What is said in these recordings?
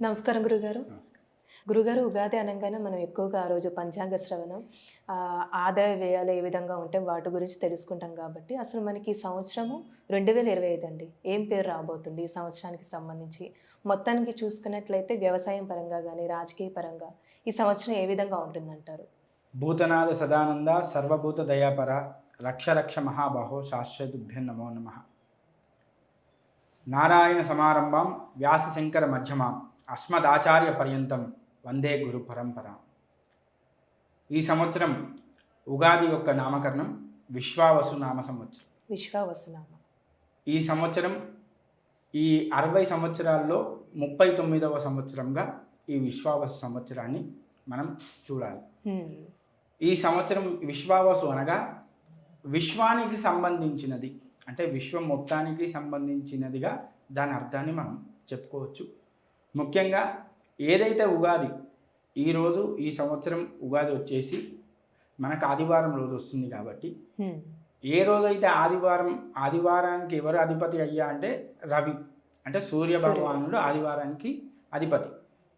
నమస్కారం గురుగారు. గురుగారు ఉగాది అనగానే మనం ఎక్కువగా ఆ రోజు పంచాంగ శ్రవణం ఆదాయ వ్యయాలు ఏ విధంగా ఉంటే వాటి గురించి తెలుసుకుంటాం కాబట్టి అసలు మనకి ఈ సంవత్సరము రెండు వేల ఇరవై ఐదు అండి. ఏం పేరు రాబోతుంది? ఈ సంవత్సరానికి సంబంధించి మొత్తానికి చూసుకున్నట్లయితే వ్యవసాయం పరంగా కానీ రాజకీయ పరంగా ఈ సంవత్సరం ఏ విధంగా ఉంటుందంటారు? భూతనాథ సదానంద సర్వభూత దయాపర రక్ష రక్ష మహాబాహో శాశ్వతుభ్యం నమో నమ. నారాయణ సమారంభం వ్యాసశంకర మధ్యమాం. అస్మదాచార్య పర్యంతం వందే గురు పరంపర. ఈ సంవత్సరం ఉగాది యొక్క నామకరణం విశ్వావసు నామ సంవత్సరం. విశ్వావసునామ ఈ సంవత్సరం ఈ అరవై సంవత్సరాల్లో ముప్పై తొమ్మిదవ సంవత్సరంగా ఈ విశ్వావసు సంవత్సరాన్ని మనం చూడాలి. ఈ సంవత్సరం విశ్వావసు అనగా విశ్వానికి సంబంధించినది అంటే విశ్వం మొత్తానికి సంబంధించినదిగా దాని అర్థాన్ని మనం చెప్పుకోవచ్చు. ముఖ్యంగా ఏదైతే ఉగాది ఈరోజు ఈ సంవత్సరం ఉగాది వచ్చేసి మనకు ఆదివారం రోజు వస్తుంది కాబట్టి. ఏ రోజైతే ఆదివారం ఆదివారానికి ఎవరు అధిపతి అయ్యా అంటే రవి అంటే సూర్య భగవానుడు ఆదివారానికి అధిపతి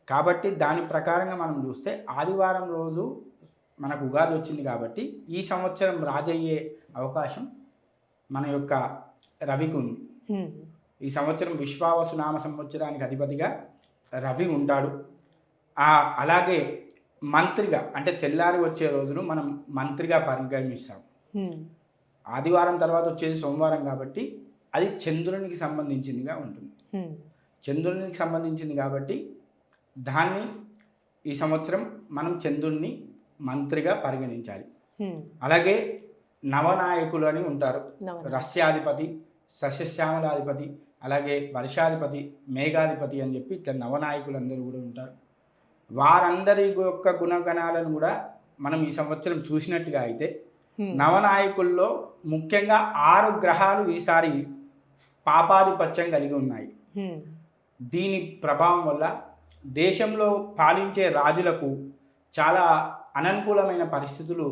కాబట్టి దాని ప్రకారంగా మనం చూస్తే ఆదివారం రోజు మనకు ఉగాది వచ్చింది కాబట్టి ఈ సంవత్సరం రాజయ్యే అవకాశం మన యొక్క రవికి ఉంది. ఈ సంవత్సరం విశ్వావసు నామ సంవత్సరానికి అధిపతిగా రవి ఉంటాడు ఆ అలాగే మంత్రిగా అంటే తెల్లారి వచ్చే రోజును మనం మంత్రిగా పరిగణిస్తాం. ఆదివారం తర్వాత వచ్చేది సోమవారం కాబట్టి అది చంద్రునికి సంబంధించిందిగా ఉంటుంది. చంద్రునికి సంబంధించింది కాబట్టి దాన్ని ఈ సంవత్సరం మనం చంద్రుణ్ణి మంత్రిగా పరిగణించాలి. అలాగే నవనాయకులు అని ఉంటారు నవన. సస్యశ్యామలాధిపతి అలాగే వర్షాధిపతి మేఘాధిపతి అని చెప్పి ఇట్లా నవనాయకులు అందరూ కూడా ఉంటారు వారందరి యొక్క గుణగణాలను కూడా మనం ఈ సంవత్సరం చూసినట్టుగా అయితే. నవనాయకుల్లో ముఖ్యంగా ఆరు గ్రహాలు ఈసారి పాపాధిపత్యం కలిగి ఉన్నాయి. దీని ప్రభావం వల్ల దేశంలో పాలించే రాజులకు చాలా అననుకూలమైన పరిస్థితులు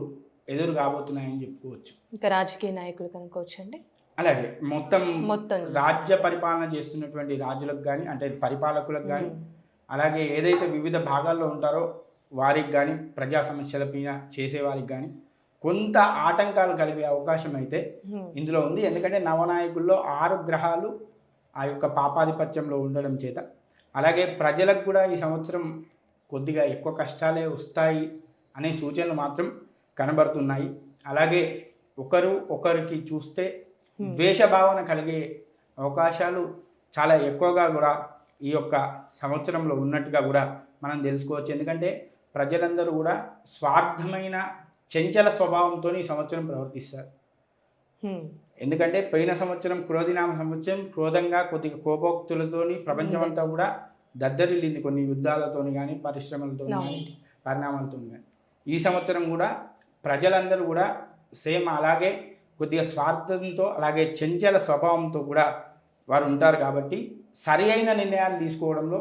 ఎదురు కాబోతున్నాయని చెప్పుకోవచ్చు ఇంకా రాజకీయ నాయకులు కనుకోవచ్చండి అలాగే మొత్తం మొత్తం రాజ్య పరిపాలన చేస్తున్నటువంటి రాజులకు కానీ అంటే పరిపాలకులకు కానీ అలాగే ఏదైతే వివిధ భాగాల్లో ఉంటారో వారికి కానీ ప్రజా సమస్యల పైన చేసేవారికి కానీ కొంత ఆటంకాలు కలిగే అవకాశం అయితే. ఇందులో ఉంది ఎందుకంటే నవనాయకుల్లో ఆరు గ్రహాలు ఆ యొక్క పాపాధిపత్యంలో ఉండడం చేత అలాగే ప్రజలకు కూడా ఈ సంవత్సరం కొద్దిగా ఎక్కువ కష్టాలే వస్తాయి అనే సూచనలు మాత్రం కనబడుతున్నాయి అలాగే ఒకరు ఒకరికి చూస్తే. ద్వేషభావన కలిగే అవకాశాలు చాలా ఎక్కువగా కూడా ఈ యొక్క సంవత్సరంలో ఉన్నట్టుగా కూడా మనం తెలుసుకోవచ్చు. ఎందుకంటే ప్రజలందరూ కూడా స్వార్థమైన చంచల స్వభావంతో ఈ సంవత్సరం ప్రవర్తిస్తారు. హ్మ్. ఎందుకంటే పోయిన సంవత్సరం క్రోధినామ సంవత్సరం క్రోధంగా కొద్దిగా కోపోక్తులతోని ప్రపంచమంతా కూడా దద్దరిల్లింది కొన్ని యుద్ధాలతోని కానీ పరిశ్రమలతో కానీ. పరిణామాలతో కానీ ఈ సంవత్సరం కూడా ప్రజలందరూ కూడా సేమ్ అలాగే కొద్దిగా స్వార్థంతో అలాగే చంచల స్వభావంతో కూడా వారు ఉంటారు కాబట్టి సరి అయిన నిర్ణయాలు తీసుకోవడంలో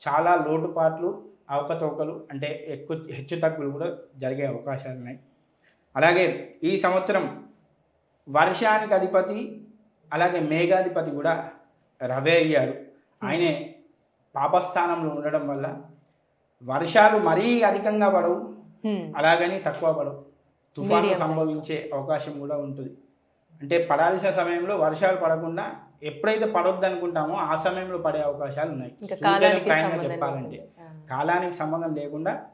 చాలా లోటుపాట్లు అవకతవకలు అంటే ఎక్కువ హెచ్చు తగ్గులు కూడా జరిగే అవకాశాలు ఉన్నాయి. అలాగే ఈ సంవత్సరం వర్షానికి అధిపతి అలాగే మేఘాధిపతి కూడా రవే అయ్యాడు ఆయనే పాపస్థానంలో ఉండడం వల్ల వర్షాలు మరీ అధికంగా పడవు. అలాగని తక్కువ పడవు. తుఫాను సంభవించే అవకాశం కూడా ఉంటుంది. అంటే పడాల్సిన సమయంలో వర్షాలు పడకుండా ఎప్పుడైతే పడొద్దు అనుకుంటామో ఆ సమయంలో పడే అవకాశాలు ఉన్నాయి. సంబంధం చెప్పాలంటే. కాలానికి సంబంధం లేకుండా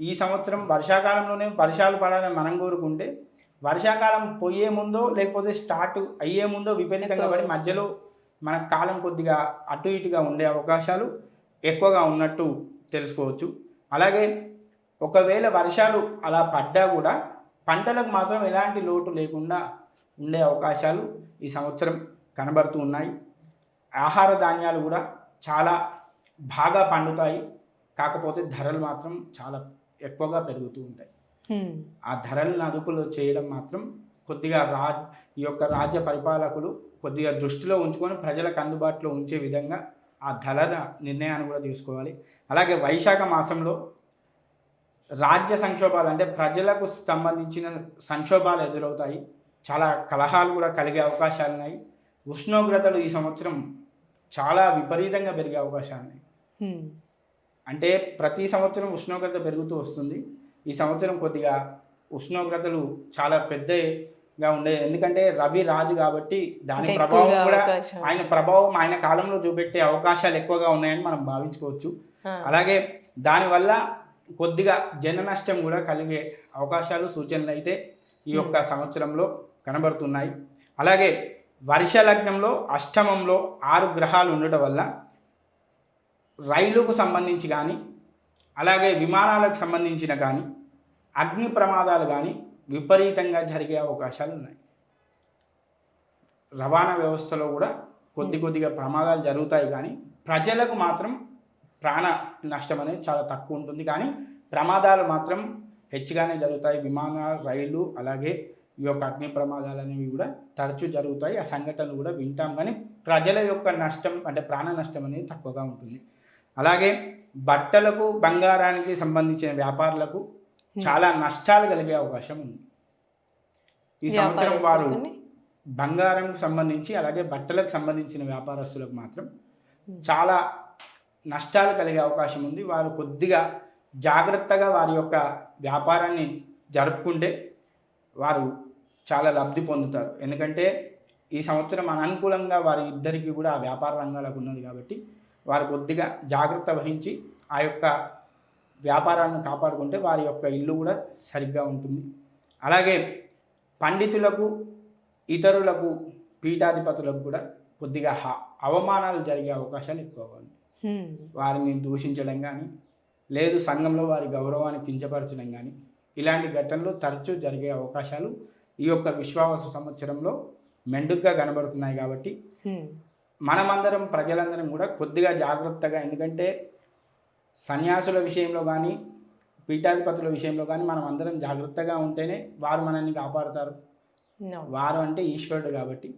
ఈ సంవత్సరం వర్షాకాలంలోనే వర్షాలు పడాలని మనం కోరుకుంటే వర్షాకాలం పోయే ముందో లేకపోతే స్టార్ట్ అయ్యే ముందో విపరీతంగా పడి. మధ్యలో మన కాలం కొద్దిగా అటు ఇటుగా ఉండే అవకాశాలు ఎక్కువగా ఉన్నట్టు తెలుసుకోవచ్చు. అలాగే ఒకవేళ వర్షాలు అలా పడ్డా కూడా పంటలకు మాత్రం ఎలాంటి లోటు లేకుండా ఉండే అవకాశాలు ఈ సంవత్సరం కనబడుతూ ఉన్నాయి. ఆహార ధాన్యాలు కూడా చాలా బాగా పండుతాయి. కాకపోతే ధరలు మాత్రం చాలా ఎక్కువగా పెరుగుతూ ఉంటాయి. ఆ ధరలను అదుపులో చేయడం మాత్రం కొద్దిగా రా ఈ యొక్క రాజ్య పరిపాలకులు కొద్దిగా దృష్టిలో ఉంచుకొని ప్రజలకు అందుబాటులో ఉంచే విధంగా ఆ ధరల నిర్ణయాన్ని కూడా తీసుకోవాలి. అలాగే వైశాఖ మాసంలో రాజ్య సంక్షోభాలు అంటే ప్రజలకు సంబంధించిన సంక్షోభాలు ఎదురవుతాయి. చాలా కలహాలు కూడా కలిగే అవకాశాలు ఉన్నాయి. ఉష్ణోగ్రతలు ఈ సంవత్సరం చాలా విపరీతంగా పెరిగే అవకాశాలు ఉన్నాయి. అంటే ప్రతి సంవత్సరం ఉష్ణోగ్రత పెరుగుతూ వస్తుంది. ఈ సంవత్సరం కొద్దిగా ఉష్ణోగ్రతలు చాలా పెద్దగా ఉండే ఎందుకంటే రవి రాజు కాబట్టి దాని ప్రభావం కూడా. ఆయన ప్రభావం ఆయన కాలంలో చూపెట్టే అవకాశాలు ఎక్కువగా ఉన్నాయని మనం భావించుకోవచ్చు. అలాగే దానివల్ల కొద్దిగా జన నష్టం కూడా కలిగే అవకాశాలు సూచనలు అయితే ఈ యొక్క సంవత్సరంలో కనబడుతున్నాయి. అలాగే వర్ష లగ్నంలో అష్టమంలో ఆరు గ్రహాలు ఉండటం వల్ల రైలుకు సంబంధించి కానీ అలాగే విమానాలకు సంబంధించిన కానీ అగ్ని ప్రమాదాలు కానీ విపరీతంగా జరిగే అవకాశాలు ఉన్నాయి. రవాణా వ్యవస్థలో కూడా కొద్ది కొద్దిగా ప్రమాదాలు జరుగుతాయి కానీ ప్రజలకు మాత్రం ప్రాణ నష్టం అనేది చాలా తక్కువ ఉంటుంది. కానీ ప్రమాదాలు మాత్రం హెచ్చుగానే జరుగుతాయి. విమానాలు రైళ్ళు అలాగే ఈ యొక్క అగ్ని ప్రమాదాలు అనేవి కూడా తరచూ జరుగుతాయి. ఆ సంఘటనలు కూడా వింటాం. కానీ ప్రజల యొక్క నష్టం అంటే ప్రాణ నష్టం అనేది తక్కువగా ఉంటుంది. అలాగే బట్టలకు బంగారానికి సంబంధించిన వ్యాపారులకు చాలా నష్టాలు కలిగే అవకాశం ఉంది. ఈ సంవత్సరం వారు? బంగారంకు సంబంధించి అలాగే బట్టలకు సంబంధించిన వ్యాపారస్తులకు మాత్రం చాలా నష్టాలు కలిగే అవకాశం ఉంది. వారు కొద్దిగా జాగ్రత్తగా వారి యొక్క వ్యాపారాన్ని జరుపుకుంటే వారు చాలా లబ్ధి పొందుతారు. ఎందుకంటే ఈ సంవత్సరం అనుకూలంగా వారి ఇద్దరికి కూడా ఆ వ్యాపార రంగాలకు ఉన్నది కాబట్టి వారు కొద్దిగా జాగ్రత్త వహించి ఆ యొక్క వ్యాపారాన్ని కాపాడుకుంటే వారి యొక్క ఇల్లు కూడా సరిగ్గా ఉంటుంది. అలాగే పండితులకు ఇతరులకు పీఠాధిపతులకు కూడా కొద్దిగా హ- అవమానాలు జరిగే అవకాశాలు ఎక్కువగా ఉన్నాయి. వారిని దూషించడం కానీ లేదు సంఘంలో వారి గౌరవాన్ని కించపరచడం కానీ ఇలాంటి ఘటనలు తరచూ జరిగే అవకాశాలు ఈ యొక్క విశ్వావస సంవత్సరంలో మెండుగ్గా కనబడుతున్నాయి కాబట్టి. మనమందరం ప్రజలందరం కూడా కొద్దిగా జాగ్రత్తగా ఎందుకంటే సన్యాసుల విషయంలో కానీ పీఠాధిపతుల విషయంలో కానీ మనం అందరం జాగ్రత్తగా ఉంటేనే వారు మనల్ని కాపాడుతారు. వారు అంటే ఈశ్వరుడు కాబట్టి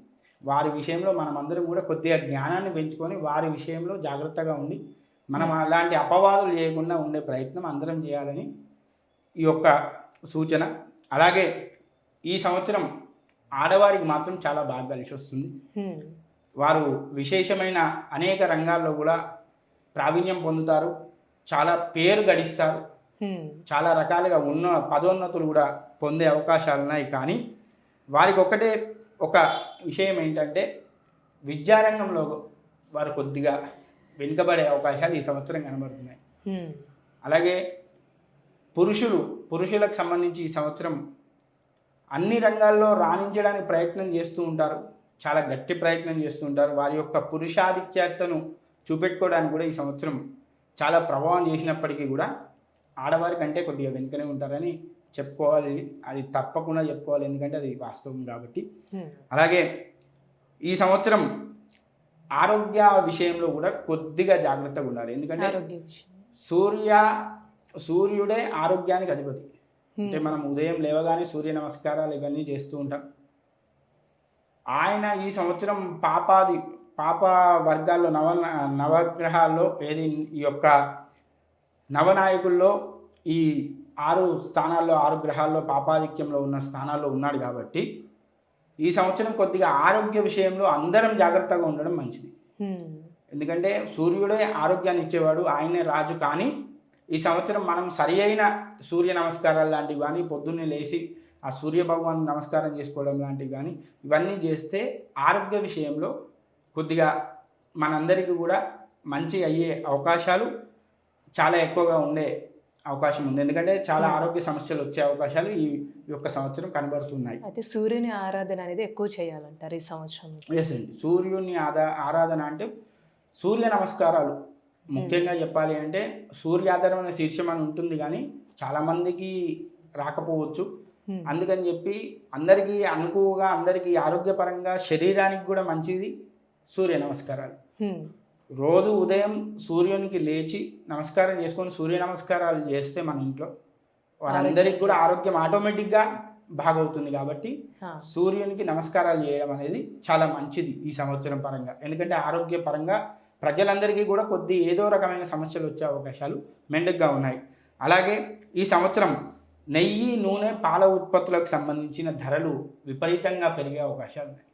వారి విషయంలో మనం అందరం కూడా కొద్దిగా జ్ఞానాన్ని పెంచుకొని వారి విషయంలో జాగ్రత్తగా ఉండి మనం అలాంటి అపవాదులు చేయకుండా ఉండే ప్రయత్నం అందరం చేయాలని ఈ యొక్క సూచన. అలాగే ఈ సంవత్సరం ఆడవారికి మాత్రం చాలా బాగా కలిసి వస్తుంది. హ్మ్. వారు విశేషమైన అనేక రంగాల్లో కూడా ప్రావీణ్యం పొందుతారు. చాలా పేరు గడిస్తారు. హ్మ్. చాలా రకాలుగా ఉన్న పదోన్నతులు కూడా పొందే అవకాశాలు ఉన్నాయి కానీ వారికి ఒకటే ఒక విషయం ఏంటంటే విద్యారంగంలో వారు కొద్దిగా వెనుకబడే అవకాశాలు ఈ సంవత్సరం కనబడుతున్నాయి. అలాగే పురుషులు పురుషులకు సంబంధించి ఈ సంవత్సరం అన్ని రంగాల్లో రాణించడానికి ప్రయత్నం చేస్తూ ఉంటారు. చాలా గట్టి ప్రయత్నం చేస్తూ ఉంటారు. వారి యొక్క పురుషాధిక్యతను చూపెట్టుకోవడానికి కూడా ఈ సంవత్సరం చాలా ప్రభావం చేసినప్పటికీ కూడా ఆడవారి కంటే కొద్దిగా వెనుకనే ఉంటారని చెప్పుకోవాలి అది తప్పకుండా చెప్పుకోవాలి ఎందుకంటే అది వాస్తవం కాబట్టి. హ్మ్. అలాగే ఈ సంవత్సరం ఆరోగ్య విషయంలో కూడా కొద్దిగా జాగ్రత్తగా ఉండాలి. ఎందుకంటే సూర్య సూర్యుడే ఆరోగ్యానికి అధిపతి. అంటే హ్మ్. మనం ఉదయం లేవగానే సూర్య నమస్కారాలు ఇవన్నీ చేస్తూ ఉంటాం. ఆయన ఈ సంవత్సరం పాపాది పాప వర్గాల్లో నవ నవగ్రహాల్లో ఏది ఈ యొక్క నవనాయకుల్లో ఈ ఆరు స్థానాల్లో ఆరు గ్రహాల్లో పాపాధిక్యంలో ఉన్న స్థానాల్లో ఉన్నాడు కాబట్టి ఈ సంవత్సరం కొద్దిగా ఆరోగ్య విషయంలో అందరం జాగ్రత్తగా ఉండడం మంచిది. ఎందుకంటే సూర్యుడే ఆరోగ్యాన్ని ఇచ్చేవాడు ఆయనే రాజు కానీ ఈ సంవత్సరం మనం సరి అయిన సూర్య నమస్కారాలు లాంటివి కానీ పొద్దున్నే లేచి ఆ సూర్య భగవాన్ నమస్కారం చేసుకోవడం లాంటివి కానీ ఇవన్నీ చేస్తే ఆరోగ్య విషయంలో కొద్దిగా మనందరికీ కూడా మంచి అయ్యే అవకాశాలు చాలా ఎక్కువగా ఉండే అవకాశం ఉంది. ఎందుకంటే చాలా ఆరోగ్య సమస్యలు వచ్చే అవకాశాలు ఈ యొక్క సంవత్సరం కనబడుతున్నాయి. అయితే సూర్యుని ఆరాధన అనేది ఎక్కువ చేయాలంటారు ఈ సంవత్సరం. ఎస్ అండి సూర్యుని ఆదా ఆరాధన అంటే సూర్య నమస్కారాలు. ముఖ్యంగా చెప్పాలి అంటే సూర్యాధారం అనే శీర్షం అని ఉంటుంది కానీ చాలామందికి రాకపోవచ్చు. హ్మ్. అందుకని చెప్పి అందరికీ అనుకువగా అందరికీ ఆరోగ్యపరంగా శరీరానికి కూడా మంచిది సూర్య నమస్కారాలు. రోజు ఉదయం సూర్యునికి లేచి నమస్కారం చేసుకొని సూర్య నమస్కారాలు చేస్తే మన ఇంట్లో వారందరికీ కూడా ఆరోగ్యం ఆటోమేటిక్గా బాగవుతుంది కాబట్టి. సూర్యునికి నమస్కారాలు చేయడం అనేది చాలా మంచిది ఈ సంవత్సరం పరంగా ఎందుకంటే ఆరోగ్య పరంగా ప్రజలందరికీ కూడా కొద్ది ఏదో రకమైన సమస్యలు వచ్చే అవకాశాలు మెండుగ్గా ఉన్నాయి అలాగే ఈ సంవత్సరం నెయ్యి నూనె పాల ఉత్పత్తులకు సంబంధించిన ధరలు విపరీతంగా పెరిగే అవకాశాలు ఉన్నాయి.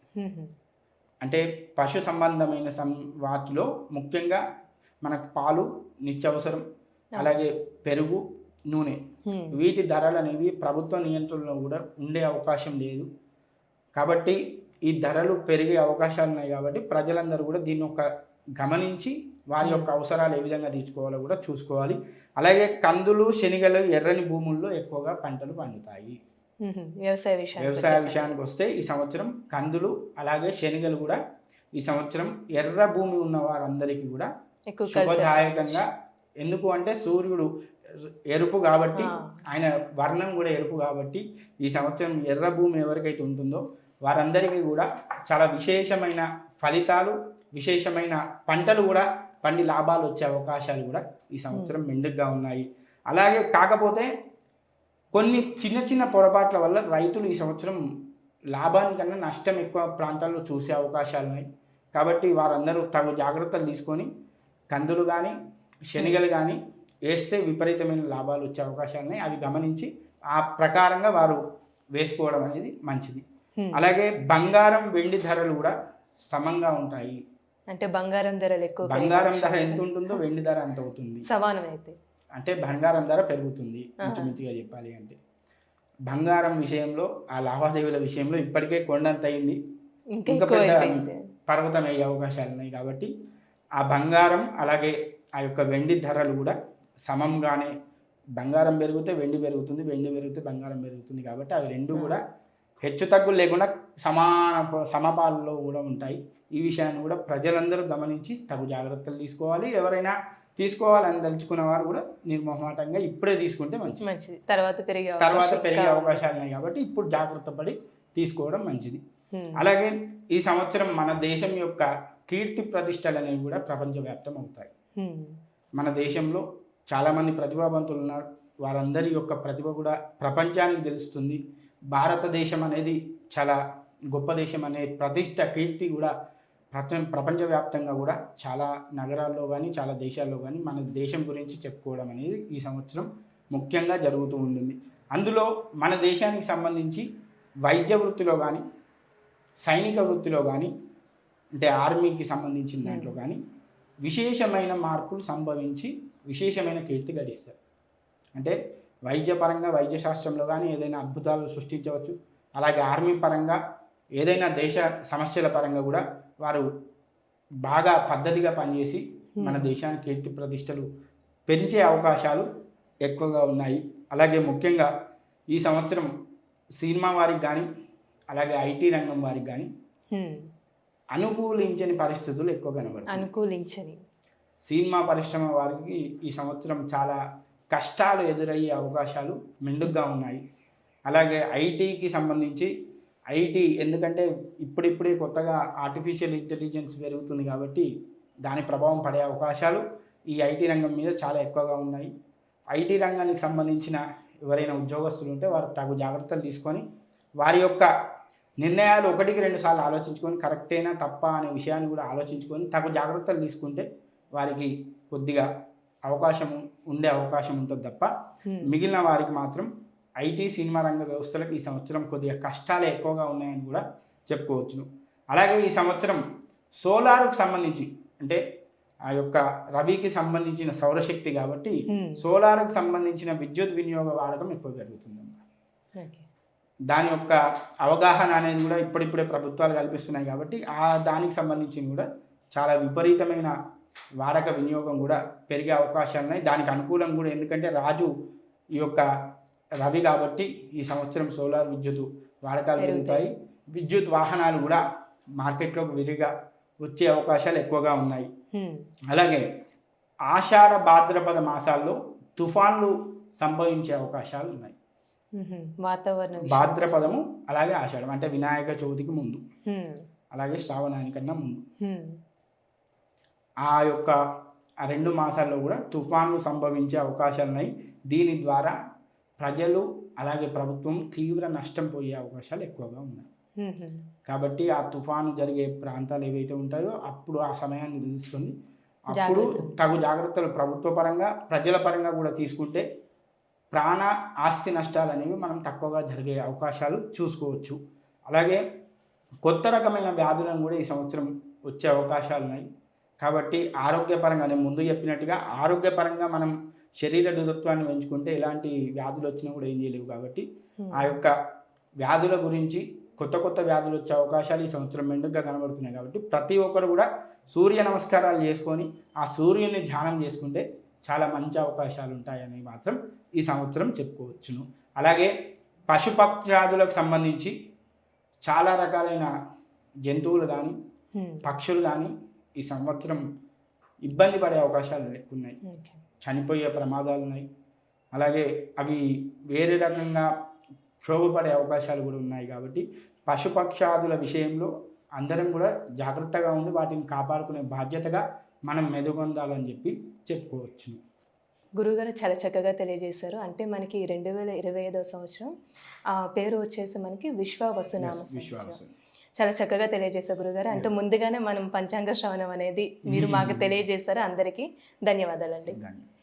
అంటే పశు సంబంధమైన సం వాటిలో ముఖ్యంగా మనకు పాలు నిత్యావసరం అలాగే పెరుగు నూనె. వీటి ధరలు అనేవి ప్రభుత్వ నియంత్రణలో కూడా ఉండే అవకాశం లేదు. కాబట్టి ఈ ధరలు పెరిగే అవకాశాలు ఉన్నాయి కాబట్టి ప్రజలందరూ కూడా దీన్ని ఒక గమనించి వారి యొక్క అవసరాలు ఏ విధంగా తీర్చుకోవాలో కూడా చూసుకోవాలి. అలాగే కందులు శనగలు ఎర్రని భూముల్లో ఎక్కువగా పంటలు పండుతాయి. వ్యవసాయ విషయానికి వ్యవసాయ. విషయానికి వస్తే ఈ సంవత్సరం కందులు అలాగే శనగలు కూడా ఈ సంవత్సరం ఎర్ర భూమి ఉన్న వారందరికీ కూడా శుభదాయకంగా ఎందుకు అంటే సూర్యుడు ఎరుపు కాబట్టి. ఆయన వర్ణం కూడా ఎరుపు కాబట్టి ఈ సంవత్సరం ఎర్ర భూమి ఎవరికైతే ఉంటుందో వారందరికీ కూడా చాలా విశేషమైన ఫలితాలు విశేషమైన పంటలు కూడా పండి లాభాలు వచ్చే అవకాశాలు కూడా ఈ సంవత్సరం మెండుగా ఉన్నాయి అలాగే కాకపోతే కొన్ని చిన్న చిన్న పొరపాట్ల వల్ల రైతులు ఈ సంవత్సరం లాభానికన్నా నష్టం ఎక్కువ ప్రాంతాల్లో చూసే అవకాశాలు ఉన్నాయి. కాబట్టి వారందరూ తగు జాగ్రత్తలు తీసుకొని కందులు కానీ శనగలు కానీ వేస్తే విపరీతమైన లాభాలు వచ్చే అవకాశాలు ఉన్నాయి. అవి గమనించి ఆ ప్రకారంగా వారు వేసుకోవడం అనేది మంచిది. అలాగే బంగారం వెండి ధరలు కూడా సమంగా ఉంటాయి. అంటే బంగారం ధరలు ఎక్కువ బంగారం ధర ఎంత ఉంటుందో వెండి ధర అంత అవుతుంది. సమానం అయితే అంటే బంగారం ధర పెరుగుతుంది. ఇంచుమించుగా చెప్పాలి అంటే. బంగారం విషయంలో ఆ లావాదేవీల విషయంలో ఇప్పటికే కొండంత అయింది. ఇంకా పెద్ద పర్వతం అయ్యే అవకాశాలు ఉన్నాయి కాబట్టి ఆ బంగారం అలాగే ఆ యొక్క వెండి ధరలు కూడా సమంగానే బంగారం పెరిగితే వెండి పెరుగుతుంది వెండి పెరిగితే బంగారం పెరుగుతుంది కాబట్టి అవి రెండు కూడా హెచ్చు తగ్గులు లేకుండా సమాన సమపాలలో కూడా ఉంటాయి. ఈ విషయాన్ని కూడా ప్రజలందరూ గమనించి తగు జాగ్రత్తలు తీసుకోవాలి. ఎవరైనా తీసుకోవాలని తలుచుకున్న వారు కూడా నిర్మోహమాటంగా ఇప్పుడే తీసుకుంటే మంచిది మంచిది తర్వాత పెరిగే తర్వాత పెరిగే. అవకాశాలు ఉన్నాయి కాబట్టి ఇప్పుడు జాగ్రత్త పడి తీసుకోవడం మంచిది. అలాగే ఈ సంవత్సరం మన దేశం యొక్క కీర్తి ప్రతిష్టలు అనేవి కూడా ప్రపంచవ్యాప్తం అవుతాయి. మన దేశంలో చాలామంది ప్రతిభావంతులు ఉన్నారు వారందరి యొక్క ప్రతిభ కూడా ప్రపంచానికి తెలుస్తుంది భారతదేశం అనేది చాలా గొప్ప దేశం అనే ప్రతిష్ట కీర్తి కూడా ప్రపంచ ప్రపంచవ్యాప్తంగా కూడా చాలా నగరాల్లో కానీ చాలా దేశాల్లో కానీ మన దేశం గురించి చెప్పుకోవడం అనేది ఈ సంవత్సరం ముఖ్యంగా జరుగుతూ ఉంటుంది. అందులో మన దేశానికి సంబంధించి వైద్య వృత్తిలో కానీ సైనిక వృత్తిలో కానీ అంటే ఆర్మీకి సంబంధించిన దాంట్లో కానీ విశేషమైన మార్పులు సంభవించి విశేషమైన కీర్తి గడిస్తారు అంటే వైద్యపరంగా వైద్య శాస్త్రంలో కానీ ఏదైనా అద్భుతాలు సృష్టించవచ్చు. అలాగే ఆర్మీ పరంగా ఏదైనా దేశ సమస్యల పరంగా కూడా వారు బాగా పద్ధతిగా పనిచేసి మన దేశానికి కీర్తి ప్రతిష్టలు పెంచే అవకాశాలు ఎక్కువగా ఉన్నాయి. అలాగే ముఖ్యంగా ఈ సంవత్సరం సినిమా వారికి కానీ అలాగే ఐటీ రంగం వారికి కానీ. అనుకూలించని పరిస్థితులు ఎక్కువ కనబడతాయి అనుకూలించని. సినిమా పరిశ్రమ వారికి ఈ సంవత్సరం చాలా కష్టాలు ఎదురయ్యే అవకాశాలు మెండుగా ఉన్నాయి. అలాగే ఐటీకి సంబంధించి ఐటీ ఎందుకంటే ఇప్పుడిప్పుడే కొత్తగా ఆర్టిఫిషియల్ ఇంటెలిజెన్స్ పెరుగుతుంది కాబట్టి దాని ప్రభావం పడే అవకాశాలు ఈ ఐటీ రంగం మీద చాలా ఎక్కువగా ఉన్నాయి ఐటీ రంగానికి సంబంధించిన ఎవరైనా ఉద్యోగస్తులు ఉంటే వారు తగు జాగ్రత్తలు తీసుకొని వారి యొక్క నిర్ణయాలు ఒకటికి రెండు సార్లు ఆలోచించుకొని కరెక్టేనా తప్ప అనే విషయాన్ని కూడా ఆలోచించుకొని తగు జాగ్రత్తలు తీసుకుంటే వారికి కొద్దిగా అవకాశం ఉండే అవకాశం ఉంటుంది తప్ప. మిగిలిన వారికి మాత్రం ఐటీ సినిమా రంగ వ్యవస్థలకు ఈ సంవత్సరం కొద్దిగా కష్టాలు ఎక్కువగా ఉన్నాయని కూడా చెప్పుకోవచ్చును అలాగే ఈ సంవత్సరం సోలార్కు సంబంధించి అంటే ఆ యొక్క రవికి సంబంధించిన సౌరశక్తి కాబట్టి. సోలార్కు సంబంధించిన విద్యుత్ వినియోగ వాడకం ఎక్కువ జరుగుతుంది ఓకే. దాని యొక్క అవగాహన అనేది కూడా ఇప్పుడిప్పుడే ప్రభుత్వాలు కల్పిస్తున్నాయి కాబట్టి ఆ దానికి సంబంధించి కూడా చాలా విపరీతమైన వాడక వినియోగం కూడా పెరిగే అవకాశాలు ఉన్నాయి దానికి అనుకూలం కూడా ఎందుకంటే రాజు ఈ యొక్క రవి కాబట్టి ఈ సంవత్సరం సోలార్ విద్యుత్ వాడకాలు పెరుగుతాయి విద్యుత్ వాహనాలు కూడా మార్కెట్లోకి విరిగా వచ్చే అవకాశాలు ఎక్కువగా ఉన్నాయి. అలాగే ఆషాఢ భాద్రపద మాసాల్లో తుఫాన్లు సంభవించే అవకాశాలు ఉన్నాయి. వాతావరణ భాద్రపదము అలాగే ఆషాఢం అంటే వినాయక చవితికి ముందు. అలాగే శ్రావణానికన్నా ముందు. ఆ యొక్క ఆ రెండు మాసాల్లో కూడా తుఫాన్లు సంభవించే అవకాశాలు ఉన్నాయి దీని ద్వారా ప్రజలు అలాగే ప్రభుత్వం తీవ్ర నష్టం పోయే అవకాశాలు ఎక్కువగా ఉన్నాయి. కాబట్టి ఆ తుఫాను జరిగే ప్రాంతాలు ఏవైతే ఉంటాయో అప్పుడు ఆ సమయాన్ని తెలుస్తుంది అప్పుడు. తగు జాగ్రత్తలు ప్రభుత్వ పరంగా ప్రజల పరంగా కూడా తీసుకుంటే ప్రాణ ఆస్తి నష్టాలు అనేవి మనం తక్కువగా జరిగే అవకాశాలు చూసుకోవచ్చు అలాగే కొత్త రకమైన వ్యాధులను కూడా ఈ సంవత్సరం వచ్చే అవకాశాలు ఉన్నాయి కాబట్టి ఆరోగ్యపరంగా నేను ముందు చెప్పినట్టుగా ఆరోగ్యపరంగా మనం శరీర దృఢత్వాన్ని పెంచుకుంటే ఎలాంటి వ్యాధులు వచ్చినా కూడా ఏం చేయలేవు కాబట్టి. ఆ యొక్క వ్యాధుల గురించి కొత్త కొత్త వ్యాధులు వచ్చే అవకాశాలు ఈ సంవత్సరం మెండుగా కనబడుతున్నాయి కాబట్టి ప్రతి ఒక్కరు కూడా సూర్య నమస్కారాలు చేసుకొని ఆ సూర్యుని ధ్యానం చేసుకుంటే చాలా మంచి అవకాశాలు ఉంటాయని మాత్రం ఈ సంవత్సరం చెప్పుకోవచ్చును అలాగే పశుపక్షాదులకు సంబంధించి చాలా రకాలైన జంతువులు కానీ. పక్షులు కానీ ఈ సంవత్సరం ఇబ్బంది పడే అవకాశాలు ఎక్కువ ఉన్నాయి చనిపోయే ప్రమాదాలు ఉన్నాయి. అలాగే అవి వేరే రకంగా క్షోభపడే అవకాశాలు కూడా ఉన్నాయి కాబట్టి పశుపక్షాదుల విషయంలో అందరం కూడా జాగ్రత్తగా ఉండి వాటిని కాపాడుకునే బాధ్యతగా మనం మెదుగొందాలని చెప్పి చెప్పుకోవచ్చు. గురుగారు చాలా చక్కగా తెలియజేశారు. అంటే మనకి రెండు వేల ఇరవై ఐదో సంవత్సరం ఆ పేరు వచ్చేసి మనకి విశ్వ వసునామ సంవత్సరం. విశ్వాసం చాలా చక్కగా తెలియజేశారు గురుగారు. అంటే ముందుగానే మనం పంచాంగ శ్రవణం అనేది మీరు మాకు తెలియజేశారు అందరికీ. ధన్యవాదాలండి. ధన్యవాదాలు.